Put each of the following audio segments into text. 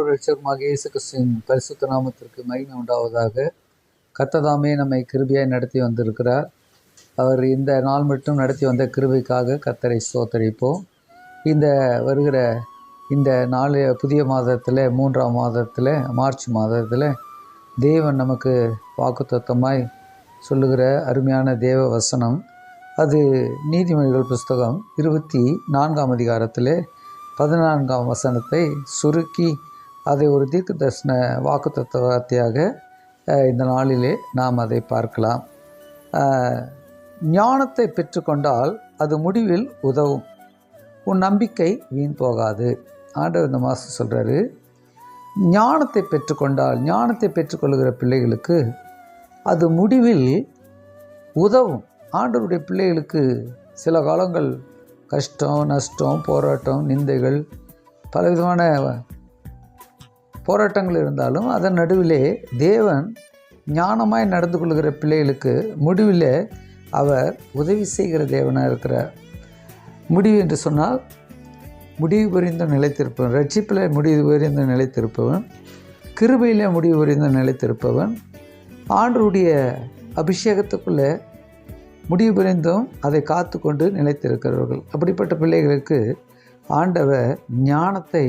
ஆண்டவர் ரட்சகமாக இயேசு கிறிஸ்துவின் பரிசுத்த நாமத்திற்கு மகிமை உண்டாவதாக கத்ததாமே நம்மை கிருபியாய் நடத்தி வந்திருக்கிறார். அவர் இந்த நாள் மட்டும் நடத்தி வந்த கிருபைக்காக கத்தரை சோத்தரிப்போம் இந்த வருகிற இந்த நாலு புதிய மாதத்தில் மூன்றாம் மாதத்தில் மார்ச் மாதத்தில் தேவன் நமக்கு வாக்குத்தத்தமாய் சொல்லுகிற அருமையான தேவ வசனம். அது நீதிமொழிகள் புஸ்தகம் இருபத்தி நான்காம் அதிகாரத்தில் பதினான்காம் வசனத்தை சுருக்கி அதை ஒரு தீர்க்க தரிசன வாக்கு வார்த்தையாக இந்த நாளிலே நாம் அதை பார்க்கலாம். ஞானத்தை பெற்றுக்கொண்டால் அது முடிவில் உதவும். உன் நம்பிக்கை வீண் போகாது. ஆண்டவர் இந்த மாதம் சொல்கிறாரு ஞானத்தை பெற்றுக்கொண்டால் ஞானத்தை பெற்றுக்கொள்கிற பிள்ளைகளுக்கு அது முடிவில் உதவும். ஆண்டவருடைய பிள்ளைகளுக்கு சில காலங்கள் கஷ்டம் நஷ்டம் போராட்டம் நிந்தைகள் பலவிதமான போராட்டங்கள் இருந்தாலும் அதன் நடுவிலே தேவன் ஞானமாய் நடந்து கொள்கிற பிள்ளைகளுக்கு முடிவில் அவர் உதவி செய்கிற தேவனாக இருக்கிறார் முடிவு என்று சொன்னால் முடிவு புரிந்த நிலைத்திருப்பவன் ரட்சிப்பில் முடிவு புரிந்த நிலைத்திருப்பவன் கிருபையிலே முடிவு புரிந்த நிலைத்திருப்பவன் ஆண்டருடைய அபிஷேகத்துக்குள்ளே முடிவு புரிந்தும் அதை காத்து கொண்டு நிலைத்திருக்கிறவர்கள். அப்படிப்பட்ட பிள்ளைகளுக்கு ஆண்டவர் ஞானத்தை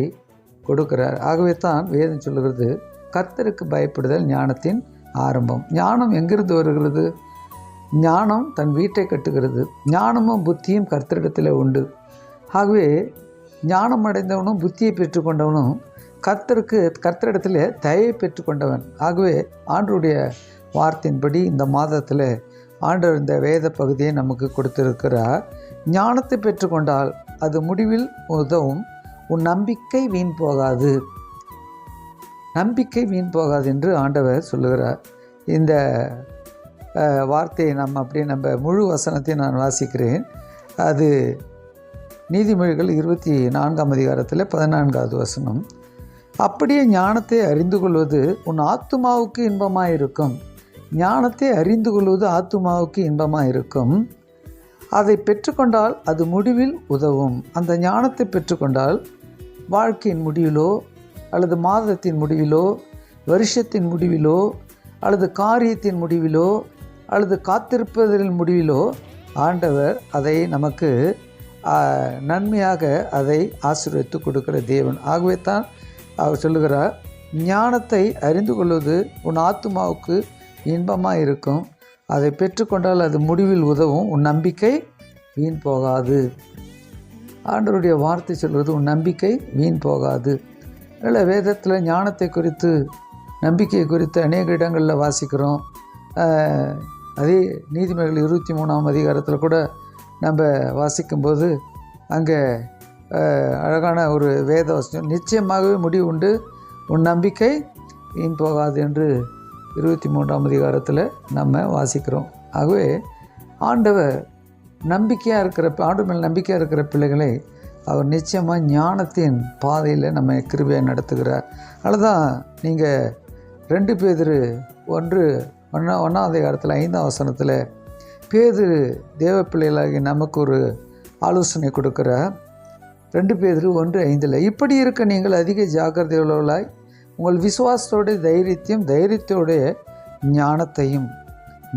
கொடுக்கிறார். ஆகவே தான் வேதம் சொல்லுகிறது கர்த்தருக்கு பயப்படுதல் ஞானத்தின் ஆரம்பம். ஞானம் எங்கிருந்து வருகிறது? ஞானம் தன் வீட்டை கட்டுகிறது. ஞானமும் புத்தியும் கர்த்தரிடத்தில் உண்டு. ஆகவே ஞானம் அடைந்தவனும் புத்தியை பெற்றுக்கொண்டவனும் கர்த்தருக்கு கர்த்தரிடத்தில் தயை பெற்றுக்கொண்டவன். ஆகவே ஆண்டருடைய வார்த்தையின்படி இந்த மாதத்தில் ஆண்டவர் இந்த வேத பகுதியை நமக்கு கொடுத்திருக்கிறார். ஞானத்தை பெற்றுக்கொண்டால் அது முடிவில் உதவும். உன் நம்பிக்கை வீண் போகாது. நம்பிக்கை வீண் போகாது என்று ஆண்டவர் சொல்லுகிறார். இந்த வார்த்தையை நம்ம அப்படியே நம்ம முழு வசனத்தை நான் வாசிக்கிறேன். அது நீதிமொழிகள் இருபத்தி நான்காம் அதிகாரத்தில் பதினான்காவது வசனம். அப்படியே ஞானத்தை அறிந்து கொள்வது உன் ஆத்துமாவுக்கு இன்பமாக இருக்கும். ஞானத்தை அறிந்து கொள்வது ஆத்துமாவுக்கு இன்பமாக இருக்கும். அதை பெற்றுக்கொண்டால் அது முடிவில் உதவும். அந்த ஞானத்தை பெற்றுக்கொண்டால் வாழ்க்கையின் முடிவிலோ அல்லது மாதத்தின் முடிவிலோ வருஷத்தின் முடிவிலோ அல்லது காரியத்தின் முடிவிலோ அல்லது காத்திருப்பதின் முடிவிலோ ஆண்டவர் அதை நமக்கு நன்மையாக அதை ஆசீர்வித்து கொடுக்கிற தேவன். ஆகவே தான் அவர் சொல்லுகிறார் ஞானத்தை அறிந்து கொள்வது உன் ஆத்மாவுக்கு இன்பமாக இருக்கும். அதை பெற்றுக்கொண்டால் அது முடிவில் உதவும். உன் நம்பிக்கை வீண் போகாது. ஆண்டவருடைய வார்த்தை சொல்வது உன் நம்பிக்கை வீண் போகாது. அதில் வேதத்தில் ஞானத்தை குறித்து நம்பிக்கை குறித்து அநேக இடங்களில் வாசிக்கிறோம். அதே நீதிமொழிகள் இருபத்தி மூணாம் அதிகாரத்தில் கூட நம்ம வாசிக்கும்போது அங்கே அழகான ஒரு வேத வசனம் நிச்சயமாகவே முடிவு உண்டு. உன் நம்பிக்கை வீண் போகாது என்று இருபத்தி மூன்றாம் அதிகாரத்தில் நம்ம வாசிக்கிறோம். ஆகவே ஆண்டவர் நம்பிக்கையாக இருக்கிற ஆண்டு மேல் நம்பிக்கையாக இருக்கிற பிள்ளைகளை அவர் நிச்சயமாக ஞானத்தின் பாதையில் நம்ம கிருபையை நடத்துகிறார். அதுதான் நீங்கள் ரெண்டு பேர் ஒன்று ஒன்றா ஒன்றாம் அதிகாரத்தில் ஐந்தாம் வசனத்தில் பேதுரு தேவ பிள்ளைகளாகி நமக்கு ஒரு ஆலோசனை கொடுக்குற ரெண்டு பேர் ஒன்று ஐந்தில் இப்படி இருக்க நீங்கள் அதிக ஜாக்கிரதையுள்ளவர்களாய் உங்கள் விசுவாசத்தோடைய தைரியத்தையும் தைரியத்தோடைய ஞானத்தையும்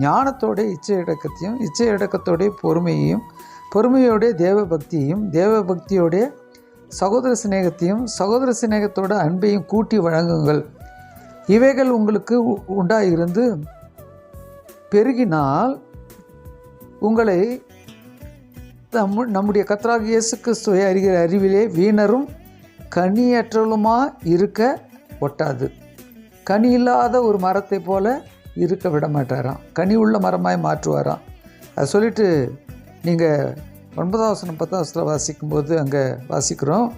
ஞானத்தோடைய இச்சை இடக்கத்தையும் இச்சை இடக்கத்தோடைய பொறுமையையும் பொறுமையோடைய தேவ பக்தியையும் தேவ பக்தியோடைய சகோதர சிநேகத்தையும் சகோதர சிநேகத்தோட அன்பையும் கூட்டி வழங்குங்கள். இவைகள் உங்களுக்கு உ- உண்டாயிருந்து பெருகினால் உங்களை தம்மு- நம்முடைய கர்த்தராகிய இயேசு கிறிஸ்துவை அறிகிற அறிவிலே வீணரும் கனியற்றலுமாக இருக்க ஒட்டாது. கனி இல்லாத ஒரு மரத்தை போல இருக்க விட மாட்டாராம். கனி உள்ள மரமாய் மாற்றுவாராம். அதை சொல்லிட்டு நீங்கள் ஒன்பதாம் வசனம் பத்தாம் வாசிக்கும்போது அங்கே வாசிக்கிறோம்.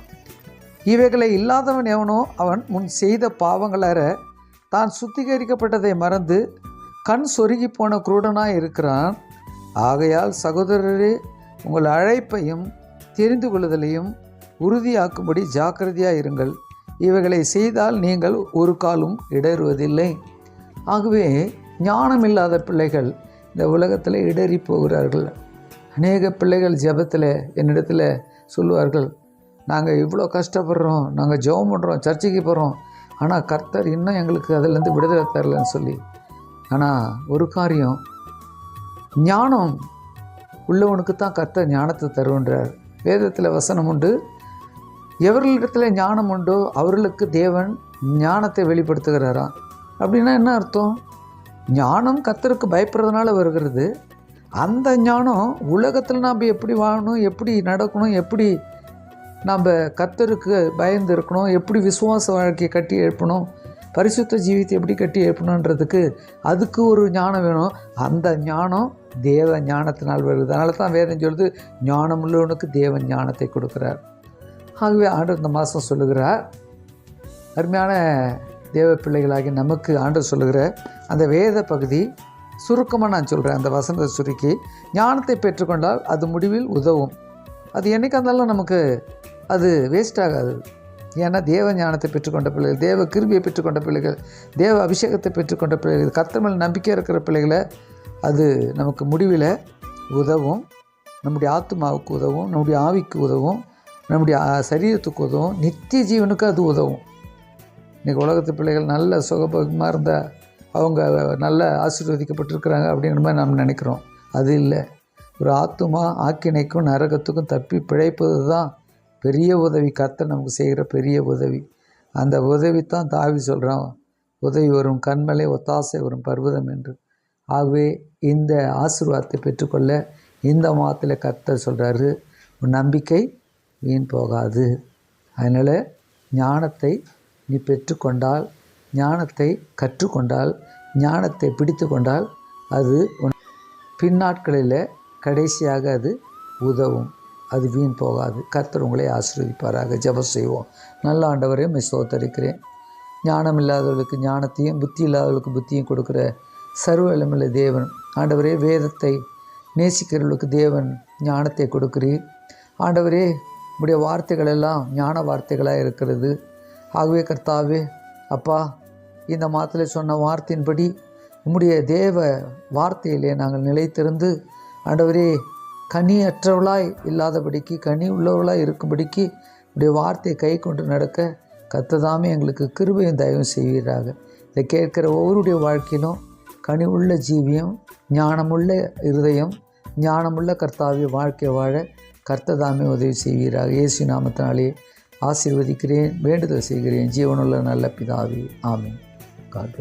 இவைகளை இல்லாதவன் எவனோ அவன் முன் செய்த பாவங்களார தான் சுத்திகரிக்கப்பட்டதை மறந்து கண் சொருகி போன குருடனாக இருக்கிறான். ஆகையால் சகோதரரே உங்கள் அழைப்பையும் தெரிந்து கொள்ளுதலையும் உறுதியாக்கும்படி ஜாக்கிரதையாக இருங்கள். இவைகளை செய்தால் நீங்கள் ஒரு காலும் இடறுவதில்லை. ஆகவே ஞானம் இல்லாத பிள்ளைகள் இந்த உலகத்தில் இடறி போகிறார்கள். அநேக பிள்ளைகள் ஜெபத்தில் என்னிடத்தில் சொல்லுவார்கள் நாங்கள் இவ்வளோ கஷ்டப்படுறோம் நாங்கள் ஜெபம் பண்ணுறோம் சர்ச்சைக்கு போகிறோம் ஆனால் கர்த்தர் இன்னும் எங்களுக்கு அதிலேருந்து விடுதலை தரலன்னு சொல்லி. ஆனால் ஒரு காரியம் ஞானம் உள்ளவனுக்கு தான் கர்த்தர் ஞானத்தை தருன்றார் வேதத்தில் வசனம் உண்டு எவர்களிடத்தில் ஞானம் உண்டோ அவர்களுக்கு தேவன் ஞானத்தை வெளிப்படுத்துகிறாராம். அப்படின்னா என்ன அர்த்தம்? ஞானம் கத்தருக்கு பயப்படுறதுனால வருகிறது. அந்த ஞானம் உலகத்தில் நாம் எப்படி வாழணும் எப்படி நடக்கணும் எப்படி நாம் கத்தருக்கு பயந்து இருக்கணும் எப்படி விசுவாச வாழ்க்கையை கட்டி எழுப்பணும் பரிசுத்த ஜீவித்தை எப்படி கட்டி எழுப்பணுன்றதுக்கு அதுக்கு ஒரு ஞானம் வேணும். அந்த ஞானம் தேவ ஞானத்தினால் வருது. அதனால தான் வேதம் சொல்லுது ஞானம் உள்ளவனுக்கு தேவன் ஞானத்தை கொடுக்குறார். ஆகவே ஆண்டு இந்த மாதம் சொல்லுகிறார் அருமையான தேவ பிள்ளைகளாகி நமக்கு ஆண்டு சொல்லுகிற அந்த வேத பகுதி சுருக்கமாக நான் சொல்கிறேன் அந்த வசனத்தை சுருக்கி ஞானத்தை பெற்றுக்கொண்டால் அது முடிவில் உதவும். அது என்றைக்கு இருந்தாலும் நமக்கு அது வேஸ்ட் ஆகாது. ஏன்னா தேவ ஞானத்தை பெற்றுக்கொண்ட பிள்ளைகள் தேவ கிருபியை பெற்றுக்கொண்ட பிள்ளைகள் தேவ அபிஷேகத்தை பெற்றுக்கொண்ட பிள்ளைகள் கத்தமல் நம்பிக்கை இருக்கிற பிள்ளைகளை அது நமக்கு முடிவில் உதவும். நம்முடைய ஆத்மாவுக்கு உதவும் நம்முடைய ஆவிக்கு உதவும் நம்முடைய சரீரத்துக்கு உதவும் நித்திய ஜீவனுக்கு அது உதவும். இன்றைக்கி உலகத்து பிள்ளைகள் நல்ல சுகபகமாக இருந்தால் அவங்க நல்ல ஆசீர்வதிக்கப்பட்டிருக்கிறாங்க அப்படிங்கிற மாதிரி நாம் நினைக்கிறோம். அது இல்லை. ஒரு ஆத்துமா ஆக்கினைக்கும் நரகத்துக்கும் தப்பி பிழைப்பது தான் பெரிய உதவி. கர்த்தர் நமக்கு செய்கிற பெரிய உதவி. அந்த உதவி தான் தாவி சொல்கிறான் உதவி வரும் கண்மலை ஒத்தாசை வரும் பர்வதம் என்று. ஆகவே இந்த ஆசீர்வாதத்தை பெற்றுக்கொள்ள இந்த மாதத்தில் கர்த்தர் சொல்கிறாரு நம்பிக்கை வீண் போகாது. அதனால் ஞானத்தை நீ பெற்றுக்கொண்டால் ஞானத்தை கற்றுக்கொண்டால் ஞானத்தை பிடித்து கொண்டால் அது உன் பின்னாட்களில் கடைசியாக அது உதவும். அது வீண் போகாது. கர்த்தர் உங்களை ஆசீர்வதிப்பாராக. ஜெபம் செய்வோம். நல்ல ஆண்டவரையும் சோத்தரிக்கிறேன் ஞானம் இல்லாதவர்களுக்கு ஞானத்தையும் புத்தி இல்லாதவர்களுக்கு புத்தியும் கொடுக்குற சர்வ வல்லமையுள்ள தேவன். ஆண்டவரே வேதத்தை நேசிக்கிறவர்களுக்கு தேவன் ஞானத்தை கொடுக்குறீர். ஆண்டவரே உடைய வார்த்தைகள் எல்லாம் ஞான வார்த்தைகளாக இருக்கிறது. ஆகவே கர்த்தாவே அப்பா இந்த மாதத்தில் சொன்ன வார்த்தையின்படி உம்முடைய தேவ வார்த்தையிலே நாங்கள் நிலைத்திருந்து ஆண்டவரே கனியற்றவளாய் இல்லாதபடிக்கு கனி உள்ளவளாய் இருக்கும்படிக்கு உடைய வார்த்தையை கை கொண்டு நடக்க கத்ததாமே எங்களுக்கு கிருபையும் தயவும் செய்வீராக. இதை கேட்கிற ஒவ்வொருடைய வாழ்க்கையிலும் கனி உள்ள ஜீவியம் ஞானமுள்ள இருதயம் ஞானமுள்ள கர்த்தாவிய வாழ்க்கை வாழ கர்த்ததாமே உதவி செய்வீராக. இயேசு நாமத்தினாலே ஆசீர்வதிக்கிறேன் வேண்டுதல் செய்கிறேன் ஜீவனுள்ள நல்ல பிதாவே ஆமீன் காட்.